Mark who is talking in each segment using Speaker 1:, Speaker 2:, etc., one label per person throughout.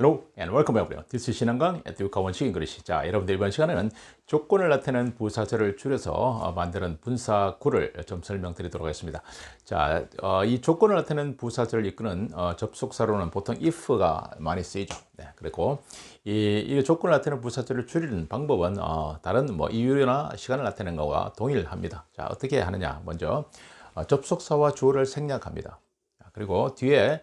Speaker 1: Hello and welcome everyone. This is 신한강 에듀카 원칙 잉글리시. 자, 여러분들 이번 시간에는 조건을 나타내는 부사절을 줄여서 어, 만드는 분사구를 좀 설명드리도록 하겠습니다. 자, 어, 이 조건을 나타내는 부사절을 이끄는 어, 접속사로는 보통 if가 많이 쓰이죠. 네, 그리고 이, 이 조건을 나타내는 부사절을 줄이는 방법은 어, 다른 뭐 이유나 시간을 나타내는 것과 동일합니다. 자, 어떻게 하느냐? 먼저 어, 접속사와 주어를 생략합니다. 자, 그리고 뒤에 어,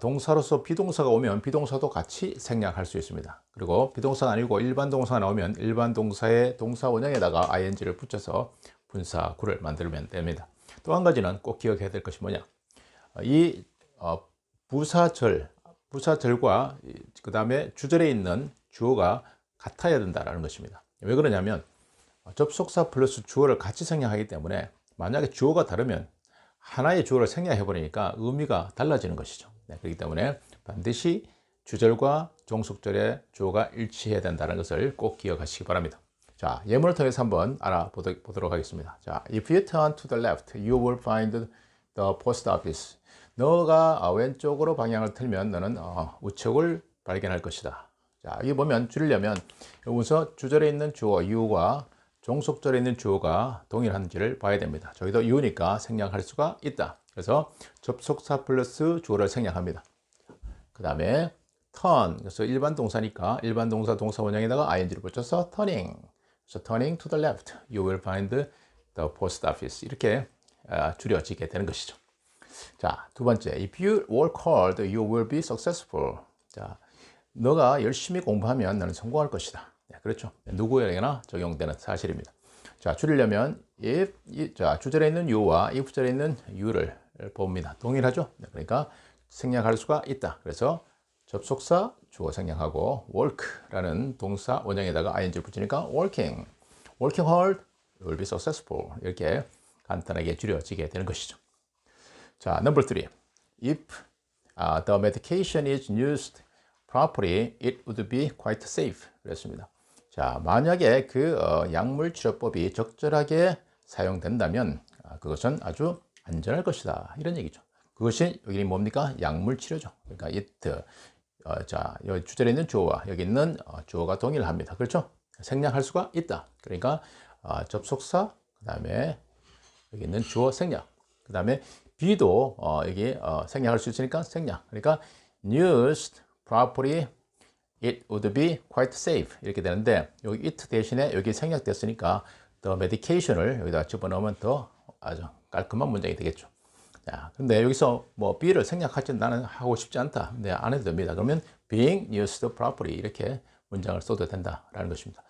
Speaker 1: 동사로서 비동사가 오면 비동사도 같이 생략할 수 있습니다. 그리고 비동사가 아니고 일반 동사가 나오면 일반 동사의 동사 원형에다가 ing를 붙여서 분사구를 만들면 됩니다. 또 한 가지는 꼭 기억해야 될 것이 뭐냐? 어, 이 어, 부사절, 부사절과 그 다음에 주절에 있는 주어가 같아야 된다는 것입니다. 왜 그러냐면 어, 접속사 플러스 주어를 같이 생략하기 때문에 만약에 주어가 다르면 하나의 주어를 생략해 버리니까 의미가 달라지는 것이죠. 네, 그렇기 때문에 반드시 주절과 종속절의 주어가 일치해야 된다는 것을 꼭 기억하시기 바랍니다. 자, 예문을 통해서 한번 알아보도록 하겠습니다. 자, if you turn to the left, you will find the post office. 너가 왼쪽으로 방향을 틀면 너는 어, 우측을 발견할 것이다. 자, 여기 보면 줄이려면 여기서 주절에 있는 주어 you가 종속절에 있는 주어가 동일한지를 봐야 됩니다. 저기도 you니까 생략할 수가 있다. 그래서 접속사 플러스 주어를 생략합니다. 그 다음에 turn, 그래서 일반 동사니까 일반 동사 동사 원형에다가 ing를 붙여서 turning. 그래서 turning to the left, you will find the post office. 이렇게 줄여지게 되는 것이죠. 자, 두 번째, if you work hard, you will be successful. 자, 너가 열심히 공부하면 너는 성공할 것이다. 네, 그렇죠. 누구에게나 적용되는 사실입니다. 자, 줄이려면 if, 자, 주절에 있는 you와 if절에 있는 you를 봅니다. 동일하죠? 네, 그러니까 생략할 수가 있다. 그래서 접속사 주어 생략하고 work라는 동사 원형에다가 ing 붙이니까 working, working hard will be successful 이렇게 간단하게 줄여지게 되는 것이죠. 자, number three. If uh, the medication is used properly, it would be quite safe. 그랬습니다. 자, 만약에 그 어, 약물 치료법이 적절하게 사용된다면 아, 그것은 아주 안전할 것이다. 이런 얘기죠. 그것이 여기 뭡니까? 약물 치료죠. 그러니까 it. 어, 자, 여기 주절에 있는 주어와 여기 있는 어, 주어가 동일합니다. 그렇죠? 생략할 수가 있다. 그러니까 어, 접속사, 그 다음에 여기 있는 주어 생략. 그 다음에 B도 어, 여기 어, 생략할 수 있으니까 생략. 그러니까 used properly it would be quite safe 이렇게 되는데 여기 it 대신에 여기 생략됐으니까 the medication을 여기다 집어넣으면 더 아주 깔끔한 문장이 되겠죠. 자, 근데 여기서 뭐 B를 생략하지 나는 하고 싶지 않다. 근데 안 해도 됩니다. 그러면 being used properly 이렇게 문장을 써도 된다라는 것입니다.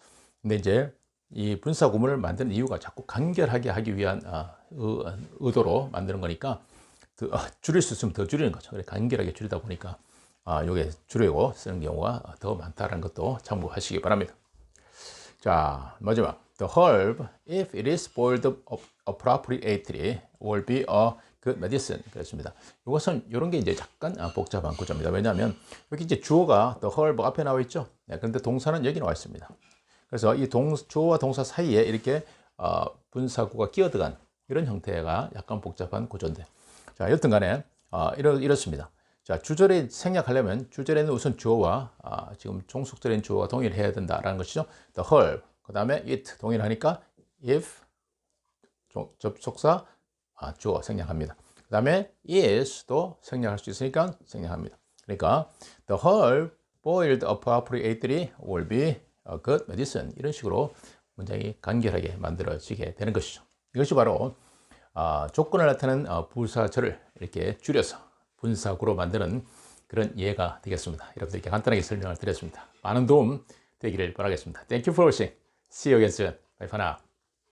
Speaker 1: 근데 이제 이 분사 구문을 만드는 이유가 자꾸 간결하게 하기 위한 어, 의도로 만드는 거니까 더, 어, 줄일 수 있으면 더 줄이는 거죠. 그래 간결하게 줄이다 보니까 아, 요게 줄이고 쓰는 경우가 더 많다는 것도 참고하시기 바랍니다. 자, 마지막. The herb, if it is boiled appropriately, will be a good medicine. 그렇습니다. 이것은 이런 게 이제 약간 복잡한 구조입니다. 왜냐하면 여기 이제 주어가 the herb 앞에 나와 있죠. 네, 그런데 동사는 여기 나와 있습니다. 그래서 이 동, 주어와 동사 사이에 이렇게 어, 분사구가 끼어들어간 이런 형태가 약간 복잡한 구조인데. 자, 여튼 간에 어, 이렇, 이렇습니다. 자, 주절에 생략하려면 주절에는 우선 주어와 아, 지금 종속절인 주어가 동일해야 된다라는 것이죠. The herb. 그 다음에 it 동일하니까 if 접속사 아, 주어 생략합니다. 그 다음에 is도 생략할 수 있으니까 생략합니다. 그러니까 the herb boiled appropriately will be a good medicine 이런 식으로 문장이 간결하게 만들어지게 되는 것이죠. 이것이 바로 아, 조건을 나타내는 어, 부사절을 이렇게 줄여서 분사구로 만드는 그런 이해가 되겠습니다. 여러분들께 간단하게 설명을 드렸습니다. 많은 도움 되기를 바라겠습니다. Thank you for watching. See you again soon. Bye for now.